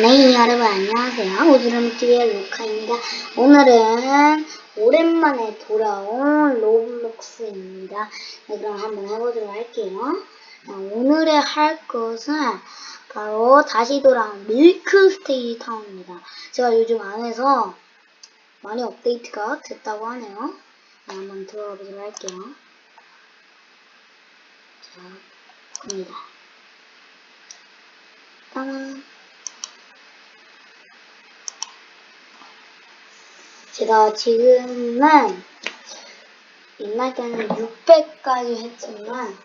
네, 여러분 안녕하세요. 오즈름TV의 루카입니다. 오늘은 오랜만에 돌아온 로블록스입니다. 네, 그럼 한번 해보도록 할게요. 어, 오늘의 할 것은 바로 다시 돌아온 밀크 스테이지 타운입니다. 제가 요즘 안에서 많이 업데이트가 됐다고 하네요. 네, 한번 들어가 보도록 할게요. 자, 갑니다. 제가 지금은 옛날 때는 600까지 했지만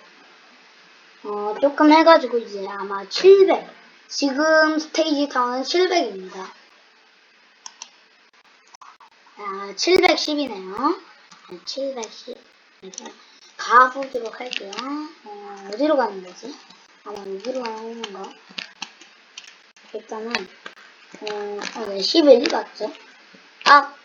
어, 조금 해가지고 이제 아마 700 지금 스테이지 타운은 700입니다 아 710이네요 710 이렇게 가보도록 할게요 어, 어디로 가는 거지? 아마 여기로 가는 건가? 일단은 어, 어, 네, 11 맞죠? 아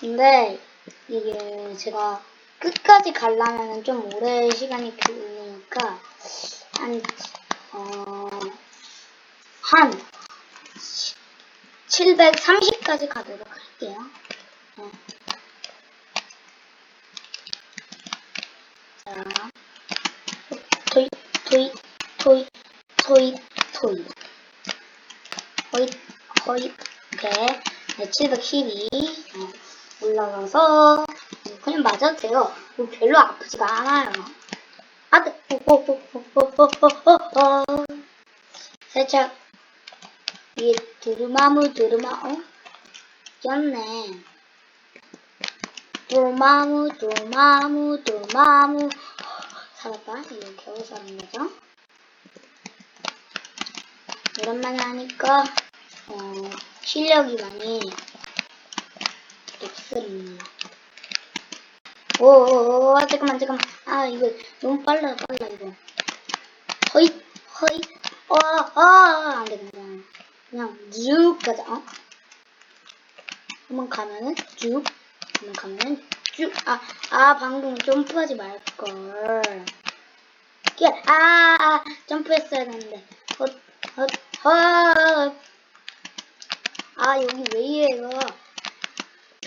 근데 이게 제가 끝까지 가려면 좀 오래 시간이 걸리니까 한, 어, 한 730까지 가도록 할게요. 네. 자, 토이, 토이, 토이, 토이, 토이. 허잇, 허잇, 이렇게. 네, 712. 네. 올라가서 그냥 맞아도 돼요. 뭐 별로 아프지가 않아요. 아드 호호호호호호호호 살짝 이게 두루마무 두루마 어? 꼈네. 두루마무 두루마무 두루마무 살았다. 이거 겨우 사는 거죠. 오랜만에 하니까 어, 실력이 많이 녹슬입니다. 오오오 아, 잠깐만 잠깐만. 아 이거 너무 빨라 빨라 이거. 허잇 허잇 어아 안되겠다. 그냥 쭉 가자 어? 한번 가면은 쭉 한번 가면은 쭉아아 아, 방금 점프하지 말걸. 아, 아 점프했어야 되는데. 헛헛헛. 아 여기 왜 이래 이거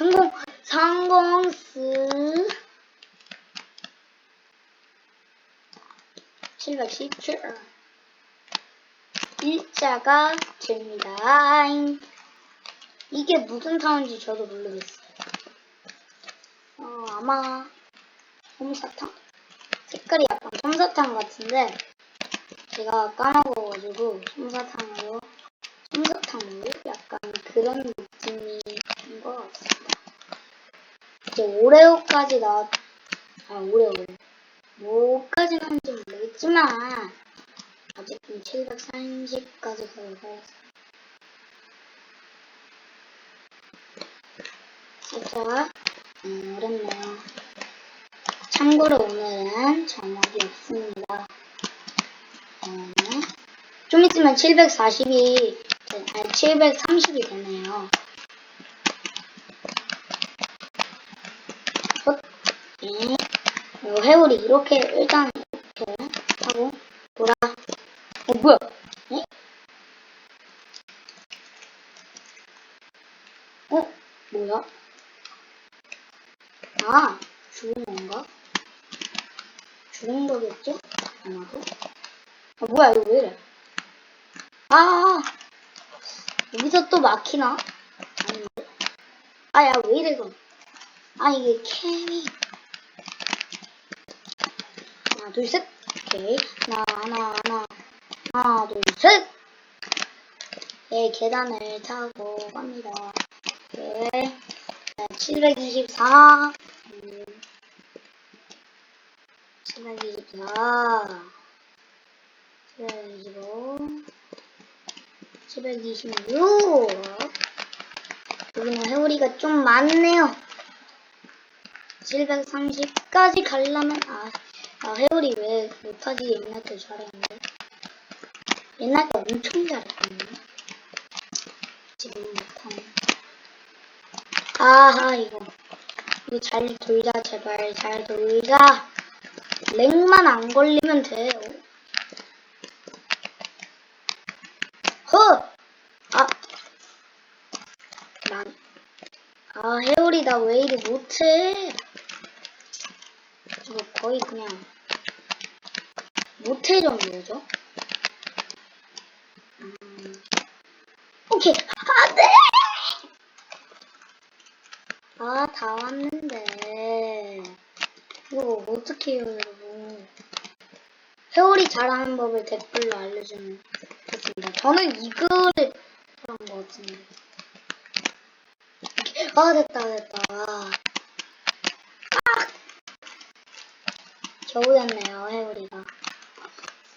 성공 성공스 717 일자가 됩니다. 이게 무슨 타운인지 저도 모르겠어요. 어, 아마 솜사탕? 색깔이 약간 솜사탕 같은데 제가 까먹어가지고 솜사탕으로 솜사탕으로 약간 그런 느낌인 것 같습니다. 이제 오레오까지 나왔, 아, 오레오. 뭐까지 나왔는지 모르겠지만, 아직은 730까지 가서 살짝, 음, 어렵네요. 참고로 오늘은 점막이 없습니다. 음, 좀 있으면 740이, 아니, 730이 되네요. 네. 어, 해울이 이렇게 일단 이렇게 하고 돌아. 어 뭐야? 네? 어 뭐야? 아 죽은 건가? 죽은 거겠죠? 아마도. 아 뭐야 이거 왜 이래? 아 여기서 또 막히나? 아닌데. 아야 왜 이래 이거? 아 이게 캠이 하나 둘 셋. 오케이. 하나 하나 하나 하나 둘셋. 네, 계단을 타고 갑니다. 네, 네724 음, 724 725 726 여기는 회오리가 좀 많네요. 730까지 가려면 아, 아, 회오리 왜 못하지 옛날 때 잘했는데? 옛날 때 엄청 잘했거든요. 지금 못하네. 아하, 이거. 이거 잘 돌자, 제발. 잘 돌자. 렉만 안 걸리면 돼요. 허! 아. 난. 아, 회오리 나 왜 이리 못해? 거의 그냥 못해 정도죠? 음, 오케이 안돼! 아 다 왔는데 이거 어떻게 해요 여러분? 회오리 잘하는 법을 댓글로 알려주면 좋겠습니다. 저는 이거를 잘한 것 같은데. 아 됐다 됐다. 겨우 됐네요 회오리가.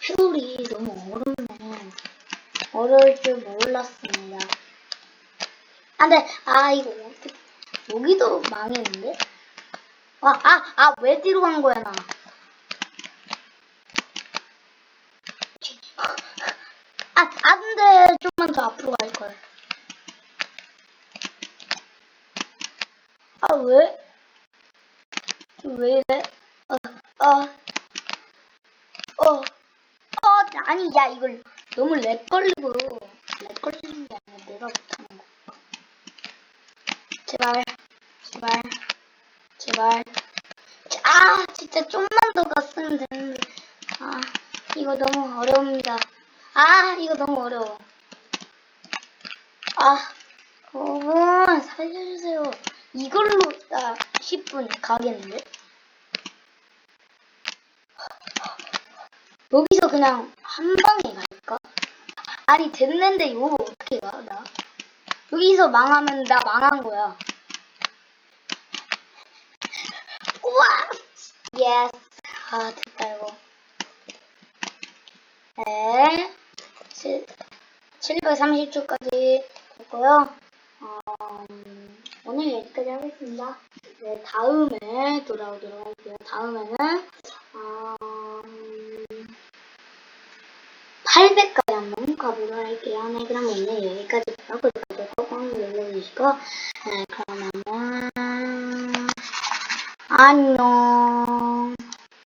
회오리 너무 어렵네. 어려울 줄 몰랐습니다. 안 돼 아 이거 어떡- 여기도 망했는데? 아 아 아 왜 뒤로 간 거야 나? 아, 안 돼. 좀만 더 앞으로 갈 걸. 아, 왜? 왜 이래? 어, 어, 어, 어, 아니, 야, 이걸 너무 렉 걸리고, 렉 걸리는 게 아니라 내가 못하는 거. 제발, 제발, 제발. 아, 진짜 좀만 더 갔으면 되는데. 아, 이거 너무 어려웁니다. 아, 이거 너무 어려워. 아, 여러분, 살려주세요. 이걸로 나 10분 가겠는데? 여기서 그냥 한 방에 갈까? 아니, 됐는데 이거 어떻게 가, 나? 여기서 망하면 나 망한 거야. 우와! 예스. 아, 됐다, 이거. 네. 730초까지 됐고요. 어, 음, 오늘 여기까지 하겠습니다. 네, 다음에 돌아오도록 할게요. 다음에는 어, 800까지 한번 가보도록 할게요. 네, 그럼 오늘 여기까지 하고 구독 꼭 눌러주시고 네, 그러면은 안녕